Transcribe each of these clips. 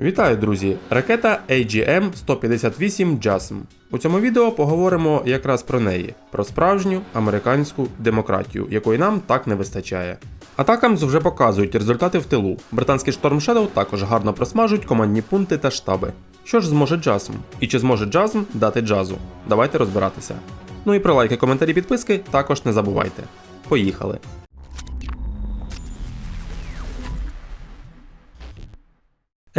Вітаю, друзі! Ракета AGM-158 JASM. У цьому відео поговоримо якраз про неї, про справжню американську демократію, якої нам так не вистачає. Атакамс вже показують результати в тилу. Британський Storm Shadow також гарно просмажують командні пункти та штаби. Що ж зможе JASM? І чи зможе JASM дати джазу? Давайте розбиратися. Ну і про лайки, коментарі, підписки також не забувайте. Поїхали!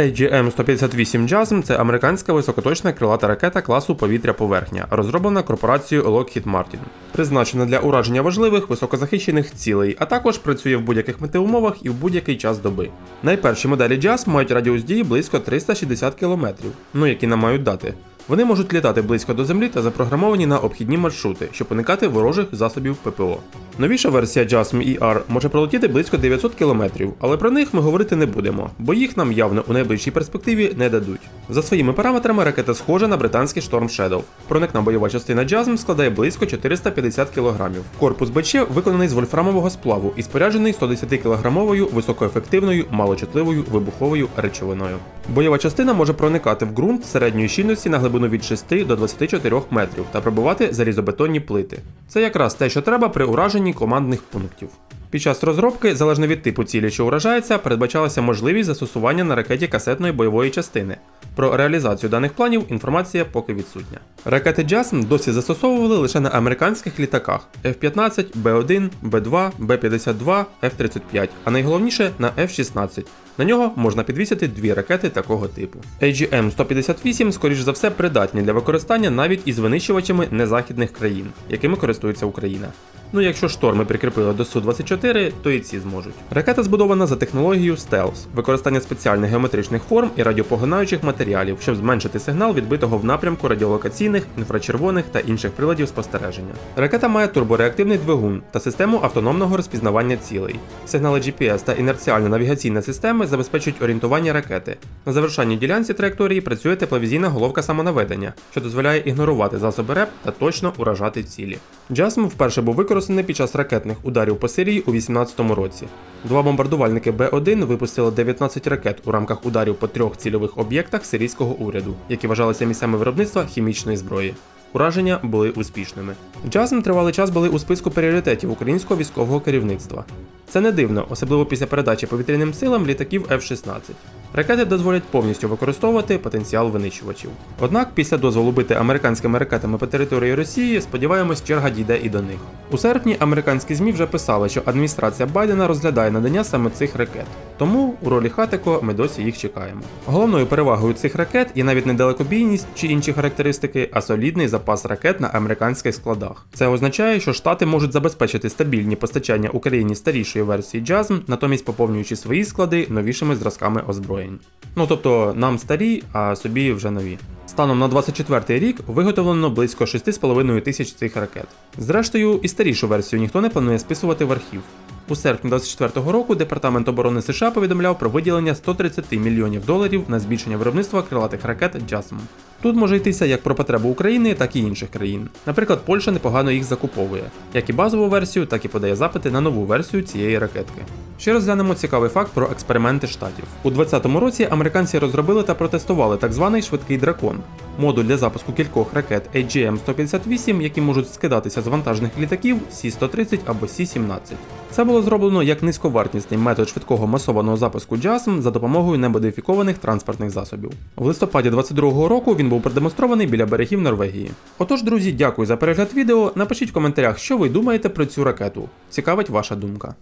AGM-158 JASM – це американська високоточна крилата ракета класу повітря-поверхня, розроблена корпорацією Lockheed Martin. Призначена для ураження важливих високозахищених цілей, а також працює в будь-яких метеумовах і в будь-який час доби. Найперші моделі JASM мають радіус дії близько 360 км, ну які нам мають дати. Вони можуть літати близько до землі та запрограмовані на обхідні маршрути, щоб уникати ворожих засобів ППО. Новіша версія JASM ER може пролетіти близько 900 км, але про них ми говорити не будемо, бо їх нам явно у найближчій перспективі не дадуть. За своїми параметрами ракета схожа на британський Storm Shadow. Проникна бойова частина JASM складає близько 450 кг. Корпус БЧ виконаний з вольфрамового сплаву і споряджений 110 кілограмовою високоефективною малочутливою вибуховою речовиною. Бойова частина може проникати в ґрунт середньої щільності на глибину від 6 до 24 метрів та пробивати залізобетонні плити. Це якраз те, що треба при ураженні командних пунктів. Під час розробки, залежно від типу цілі, що уражається, передбачалася можливість застосування на ракеті касетної бойової частини. Про реалізацію даних планів інформація поки відсутня. Ракети JASM досі застосовували лише на американських літаках F-15, B1, B2, B-52, F-35, а найголовніше на F-16. На нього можна підвісити дві ракети такого типу. AGM-158, скоріш за все, придатні для використання навіть із винищувачами незахідних країн, якими користується Україна. Ну, якщо шторми прикріпили до Су-24, то і ці зможуть. Ракета збудована за технологією Stealth, використання спеціальних геометричних форм і радіопоглинаючих матеріалів, щоб зменшити сигнал відбитого в напрямку радіолокаційних, інфрачервоних та інших приладів спостереження. Ракета має турбореактивний двигун та систему автономного розпізнавання цілей. Сигнали GPS та інерціальна навігаційна системи забезпечують орієнтування ракети. На завершальній ділянці траєкторії працює тепловізійна головка самонаведення, що дозволяє ігнорувати засоби РЕП та точно уражати цілі. JASM вперше був використаний під час ракетних ударів по Сирії у 2018 році. Два бомбардувальники Б-1 випустили 19 ракет у рамках ударів по трьох цільових об'єктах сирійського уряду, які вважалися місцями виробництва хімічної зброї. Ураження були успішними. JASM тривалий час були у списку пріоритетів українського військового керівництва. Це не дивно, особливо після передачі повітряним силам літаків F-16. Ракети дозволять повністю використовувати потенціал винищувачів. Однак, після дозволу бити американськими ракетами по території Росії, сподіваємось, черга дійде і до них. У серпні американські ЗМІ вже писали, що адміністрація Байдена розглядає надання саме цих ракет. Тому у ролі Хатико ми досі їх чекаємо. Головною перевагою цих ракет є навіть не далекобійність чи інші характеристики, а солідний запас ракет на американських складах. Це означає, що штати можуть забезпечити стабільні постачання Україні старішої версії JASM, натомість поповнюючи свої склади новішими зразками озброєнь. Ну тобто нам старі, а собі вже нові. Станом на 24 рік виготовлено близько 6,5 тисяч цих ракет. Зрештою, і старішу версію ніхто не планує списувати в архів. У серпні 24-го року Департамент оборони США повідомляв про виділення 130 мільйонів доларів на збільшення виробництва крилатих ракет JASM. Тут може йтися як про потребу України, так і інших країн. Наприклад, Польща непогано їх закуповує, як і базову версію, так і подає запити на нову версію цієї ракетки. Ще розглянемо цікавий факт про експерименти штатів. У 2020 році американці розробили та протестували так званий швидкий дракон модуль для запуску кількох ракет AGM-158, які можуть скидатися з вантажних літаків Сі-130 або Сі-17. Це було зроблено як низьковартісний метод швидкого масованого запуску JASM за допомогою немодифікованих транспортних засобів. В листопаді 2022 року він був продемонстрований біля берегів Норвегії. Отож, друзі, дякую за перегляд відео. Напишіть в коментарях, що ви думаєте про цю ракету. Цікавить ваша думка.